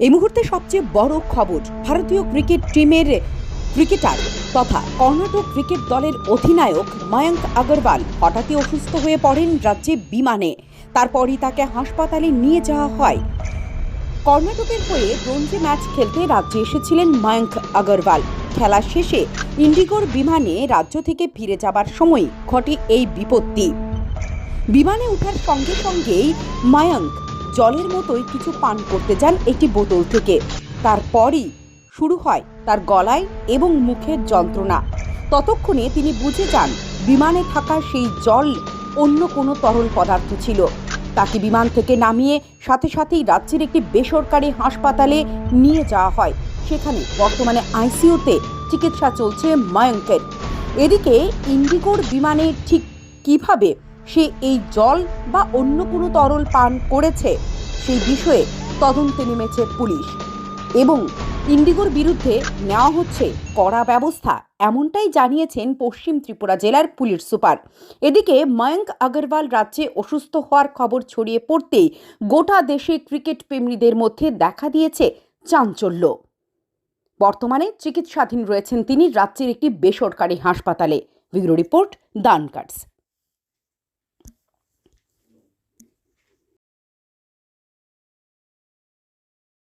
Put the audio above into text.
এই মুহূর্তে সবচেয়ে বড় খবর ভারতীয় ক্রিকেট টিমের ক্রিকেটার তথা কর্ণাটক ক্রিকেট দলের অধিনায়ক ময়ঙ্ক আগরওয়াল হঠাৎই অসুস্থ হয়ে পড়েন রাজ্যে বিমানে। তারপরই তাকে হাসপাতালে নিয়ে যাওয়া হয়। কর্ণাটকের হয়ে রঞ্জি ম্যাচ খেলতে রাজ্যে এসেছিলেন ময়ঙ্ক আগরওয়াল। খেলা শেষে ইন্ডিগোর বিমানে রাজ্য থেকে ফিরে যাবার সময় ঘটে এই বিপত্তি। বিমানে ওঠার সঙ্গে সঙ্গেই মায়াঙ্ক জলের মতোই কিছু পান করতে যান একটি বোতল থেকে। তারপরই শুরু হয় তার গলায় এবং মুখের যন্ত্রণা। ততক্ষণে তিনি বুঝে যান, বিমানে থাকা সেই জল অন্য কোনো তরল পদার্থ ছিল। তাকে বিমান থেকে নামিয়ে সাথে সাথেই রাজ্যের একটি বেসরকারি হাসপাতালে নিয়ে যাওয়া হয়। সেখানে বর্তমানে আইসিইউতে চিকিৎসা চলছে ময়ঙ্কের এদিকে ইন্ডিগোর বিমানে ঠিক কীভাবে সে এই জল বা অন্য কোনো তরল পান করেছে, সেই বিষয়ে তদন্তে নেমেছে পুলিশ। এবং ইন্ডিগোর বিরুদ্ধে নেওয়া হচ্ছে কড়া ব্যবস্থা, এমনটাই জানিয়েছেন পশ্চিম ত্রিপুরা জেলার পুলিশ সুপার। এদিকে ময়ঙ্ক আগরওয়াল রাজ্যে অসুস্থ হওয়ার খবর ছড়িয়ে পড়তেই গোটা দেশে ক্রিকেট প্রেমীদের মধ্যে দেখা দিয়েছে চাঞ্চল্য। বর্তমানে চিকিৎসাধীন রয়েছেন তিনি রাজ্যের একটি বেসরকারি হাসপাতালে। ব্যুরো রিপোর্ট দান কাটস